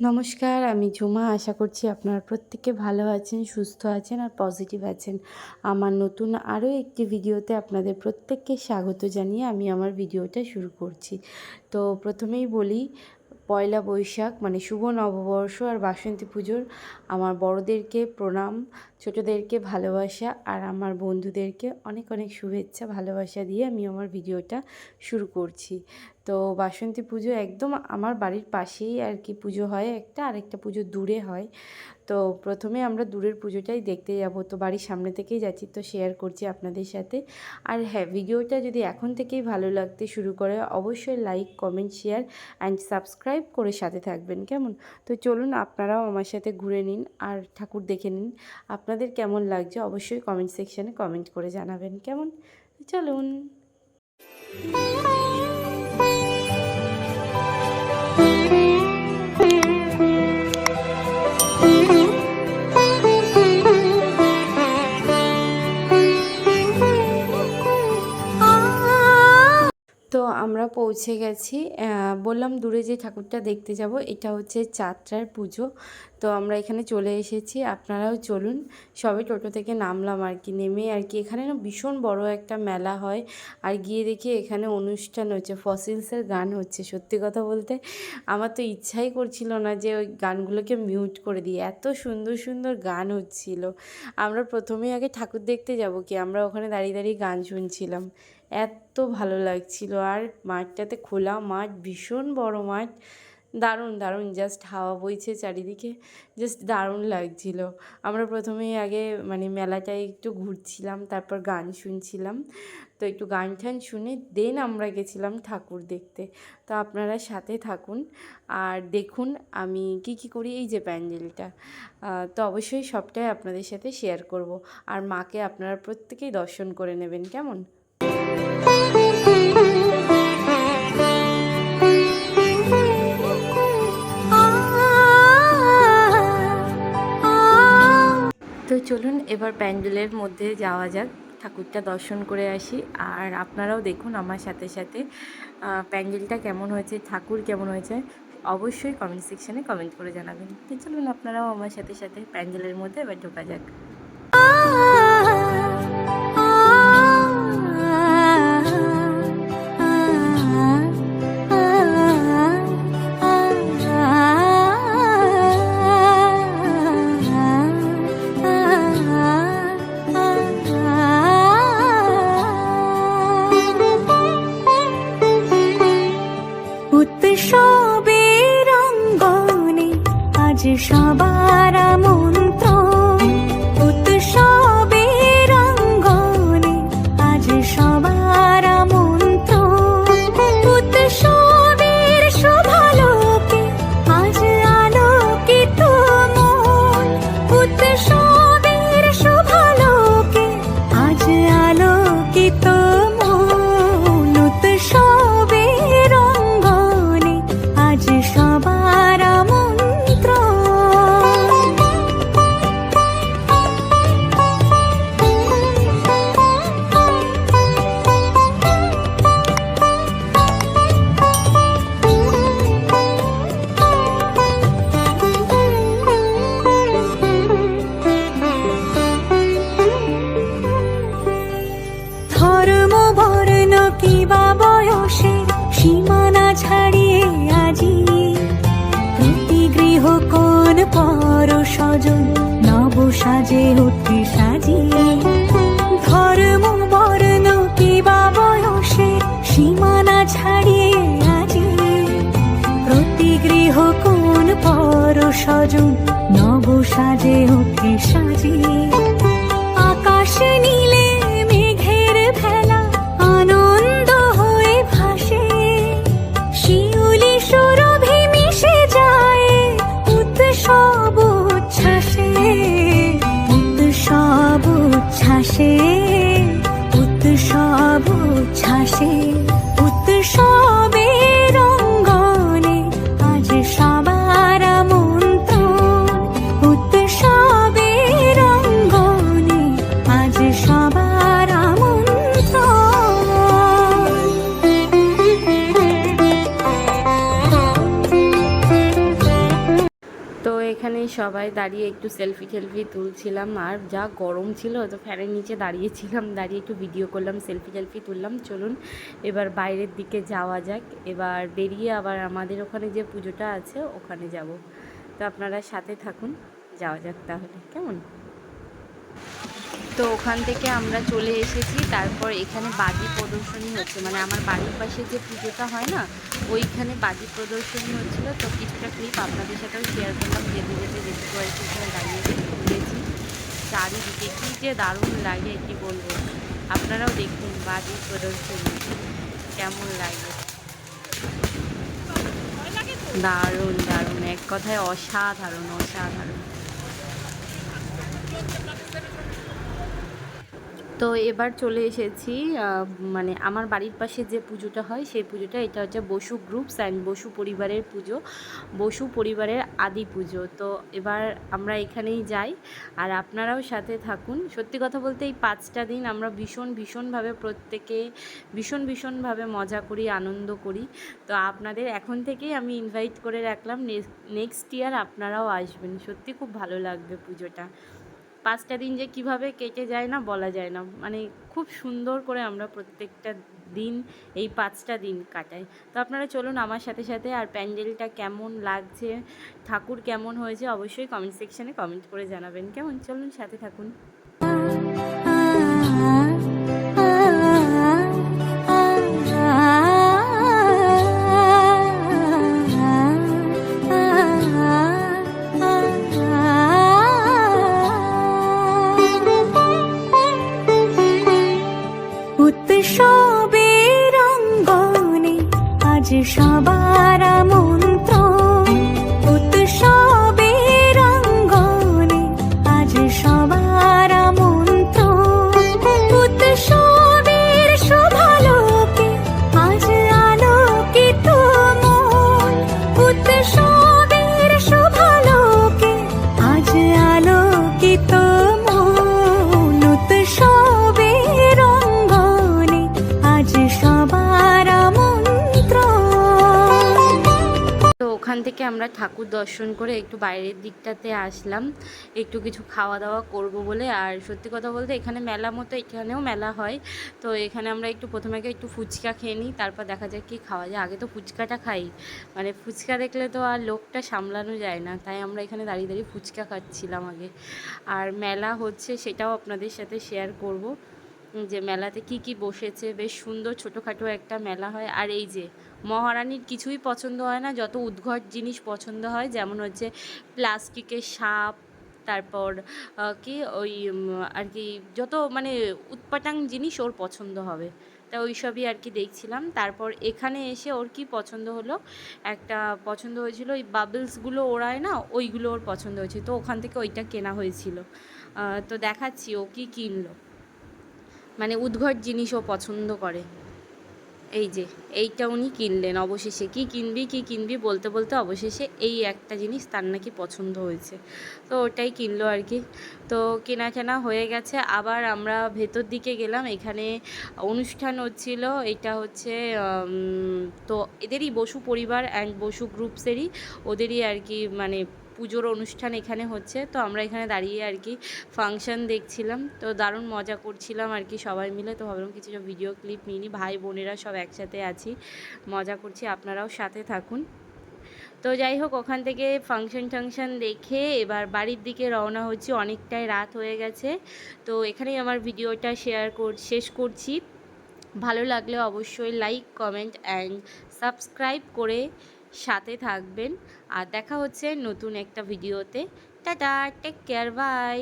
নমস্কার, আমি ঝুমা। আশা করছি আপনারা প্রত্যেকে ভালো আছেন, সুস্থ আছেন আর পজিটিভ আছেন। আমার নতুন আরও একটি ভিডিওতে আপনাদের প্রত্যেককে স্বাগত জানিয়ে আমি আমার ভিডিওটা শুরু করছি। তো প্রথমেই বলি, পয়লা বৈশাখ মানে শুভ নববর্ষ আর বাসন্তী পুজোর আমার বড়দেরকে প্রণাম, ছোটোদেরকে ভালোবাসা আর আমার বন্ধুদেরকে অনেক অনেক শুভেচ্ছা, ভালোবাসা দিয়ে আমি আমার ভিডিওটা শুরু করছি। তো বাসন্তী পুজো একদম আমার বাড়ির পাশেই আর কি পুজো হয়। একটা আরেকটা পুজো দূরে হয়। তো প্রথমে আমরা দূরের পুজোটাই দেখতে যাব। তো বাড়ির সামনে থেকেই যাচ্ছি, তো শেয়ার করছি আপনাদের সাথে। আর হ্যাঁ ভিডিওটা যদি এখন থেকেই ভালো লাগতে শুরু করে, অবশ্যই like comment share and subscribe করে সাথে থাকবেন, কেমন? তো চলুন আপনারাও আমার সাথে ঘুরে নিন আর ঠাকুর দেখে নিন। আপনাদের কেমন লাগছে অবশ্যই কমেন্ট সেকশানে কমেন্ট করে জানাবেন, কেমন? চলুন। তো আমরা পৌঁছে গেছি বললাম দূরে যে ঠাকুরটা দেখতে যাব এটা হচ্ছে চাত্রার পুজো। তো আমরা এখানে চলে এসেছি। আপনারাও চলুন। সবে টোটো থেকে নামলাম আর কি, নেমে আর কি। এখানে না ভীষণ বড় একটা মেলা হয় আর গিয়ে দেখি এখানে অনুষ্ঠান হচ্ছে, ফসিলসের গান হচ্ছে। সত্যি কথা বলতে আমার তো ইচ্ছাই করছিল না যে ওই গানগুলোকে মিউট করে দিই এত সুন্দর সুন্দর গান হচ্ছিল। আমরা প্রথমেই আগে ঠাকুর দেখতে যাব কি, আমরা ওখানে দাঁড়িয়ে দাঁড়িয়ে গান শুনছিলাম। এত ভালো লাগছিল। আর মাঠটাতে খোলা মাঠ, ভীষণ বড় মাঠ। দারুণ দারুণ। জাস্ট হাওয়া বইছে চারিদিকে জাস্ট দারুণ লাগছিল। আমরা প্রথমেই আগে মানে মেলাটায় একটু ঘুরছিলাম, তারপর গান শুনছিলাম। তো একটু গান টান শুনে দেন আমরা গেছিলাম ঠাকুর দেখতে। তো আপনারা সাথে থাকুন। আর দেখুন আমি কি কি করি এই যে প্যান্ডেলটা। তো অবশ্যই সবটাই আপনাদের সাথে শেয়ার করব। আর মাকে আপনারা প্রত্যেকেই দর্শন করে নেবেন, কেমন? তো চলুন এবার প্যান্ডেলের মধ্যে যাওয়া যাক। ঠাকুরটা দর্শন করে আসি। আর আপনারাও দেখুন আমার সাথে সাথে প্যান্ডেলটা কেমন হয়েছে, ঠাকুর কেমন হয়েছে, অবশ্যই কমেন্ট সেকশানে কমেন্ট করে জানাবেন। তো চলুন আপনারাও আমার সাথে সাথে প্যান্ডেলের মধ্যে এবার ঢোকা যাক। আজ সবার সাজে অতি ধর্ম বর্ণ বয়সে সীমানা ছাড়িয়ে আজি। প্রতি গৃহ কোন পর সজন, নব সাজে অতি সাজিয়ে আকাশে নীলে you. সবাই দাঁড়িয়ে একটু সেলফি টেলফি তুলছিলাম, আর যা গরম ছিল, তো ফ্যানের নিচে দাঁড়িয়েছিলাম, দাঁড়িয়ে একটু ভিডিও করলাম সেলফি টেলফি তুললাম। চলুন, এবার বাইরের দিকে যাওয়া যাক। এবার বেরিয়ে আবার আমাদের ওখানে যে পুজোটা আছে, ওখানে যাব। তো আপনারা সাথে থাকুন, যাওয়া যাক তাহলে। কেমন? তো ওখান থেকে আমরা চলে এসেছি। তারপর এখানে বাজি প্রদর্শনী হচ্ছে। মানে আমার বাড়ির পাশে যে পুজোটা হয় না, ওইখানে বাজি প্রদর্শনী হচ্ছিল। তো কিছুটা ক্লিপ আপনাদের সাথেও শেয়ার করলাম। যেতে যেতে যেতে করেছি এখানে দাঁড়িয়ে ঘুরেছি। চারিদিকে কী যে দারুণ লাগে, কি বলব? আপনারাও দেখুন বাজি প্রদর্শনী। কেমন লাগে? দারুণ দারুণ। এক কথায় অসাধারণ অসাধারণ। তো এবার চলে এসেছি মানে আমার বাড়ির পাশে যে পুজোটা হয় সেই পুজোটা, এটা হচ্ছে বসু গ্রুপস অ্যান্ড বসু পরিবারের পুজো, বসু পরিবারের আদি পুজো। তো এবার আমরা এখানেই যাই আর আপনারাও সাথে থাকুন। সত্যি কথা বলতে এই পাঁচটা দিন আমরা ভীষণ, ভীষণভাবে প্রত্যেকে ভীষণ, ভীষণভাবে মজা করি, আনন্দ করি। তো আপনাদের এখন থেকেই আমি ইনভাইট করে রাখলাম নেক্সট ইয়ার আপনারাও আসবেন। সত্যি খুব ভালো লাগবে পুজোটা। পাঁচটা দিন যে কীভাবে কেটে যায় না বলা যায় না। মানে খুব সুন্দর করে আমরা প্রত্যেকটা দিন এই পাঁচটা দিন কাটাই। তো আপনারা চলুন আমার সাথে সাথে আর প্যান্ডেলটা কেমন লাগছে, ঠাকুর কেমন হয়েছে অবশ্যই কমেন্ট সেকশানে কমেন্ট করে জানাবেন। কেমন? চলুন সাথে থাকুন। আমরা ঠাকুর দর্শন করে একটু বাইরের দিকটাতে আসলাম। একটু কিছু খাওয়া দাওয়া করব বলে। আর সত্যি কথা বলতে এখানে মেলা মতো এখানেও মেলা হয়। তো এখানে আমরা একটু প্রথমে আগে একটু ফুচকা খেয়ে নিই, তারপর দেখা যাক কি খাওয়া যায়। আগে তো ফুচকাটা খাই। মানে ফুচকা দেখলে তো আর লোকটা সামলানো যায় না। তাই আমরা এখানে দাঁড়িয়ে দাঁড়িয়ে ফুচকা খাচ্ছিলাম আগে। আর মেলা হচ্ছে সেটাও আপনাদের সাথে শেয়ার করব। যে মেলাতে কি কি বসেছে, বেশ সুন্দর ছোটোখাটো একটা মেলা হয়। আর এই যে মহারানীর কিছুই পছন্দ হয় না, যত উদ্ঘট জিনিস পছন্দ হয়, যেমন হচ্ছে প্লাস্টিকের সাপ, তারপর কি ওই আর কি যত মানে উৎপাটাং জিনিস ওর পছন্দ হবে। তা ওই সবই আর কি দেখছিলাম। তারপর এখানে এসে ওর কি পছন্দ হলো? একটা পছন্দ হয়েছিল, ওই বাবলসগুলো ওড়ায় না, ওইগুলো ওর পছন্দ হয়েছে। তো ওখান থেকে ওইটা কেনা হয়েছিল। তো দেখাচ্ছি ও কি কিনলো। মানে উদ্ঘট জিনিসও পছন্দ করে। এই যে, এইটা উনি কিনলেন অবশেষে। কি কিনবি কি কিনবি বলতে বলতে অবশেষে এই একটা জিনিস তার নাকি পছন্দ হয়েছে। তো ওটাই কিনলো আর কি। তো কেনা কেনা হয়ে গেছে। আবার আমরা ভেতর দিকে গেলাম। এখানে অনুষ্ঠান হচ্ছিল। এটা হচ্ছে তো এদেরই বসু পরিবার অ্যান্ড বসু গ্রুপসেরই ওদেরই আর কি মানে পুজোর অনুষ্ঠান এখানে হচ্ছে। তো আমরা এখানে দাঁড়িয়ে আর কি ফাংশন দেখছিলাম। তো দারুণ মজা করছিলাম আর কি সবাই মিলে। তো ভাবলাম কিছু ভিডিও ক্লিপ নিয়ে ভাই বোনেরা সব একসাথে আছি। মজা করছি। আপনারাও সাথে থাকুন। তো যাই হোক, ওখান থেকে ফাংশন টাংশন দেখে এবার বাড়ির দিকে রওনা হচ্ছি। অনেকটাই রাত হয়ে গেছে। তো এখানেই আমার ভিডিওটা শেয়ার কর শেষ করছি। ভালো লাগলে অবশ্যই লাইক কমেন্ট অ্যান্ড সাবস্ক্রাইব করে সাথে থাকবেন। আর দেখা হচ্ছে নতুন একটা ভিডিওতে। Tata take care bye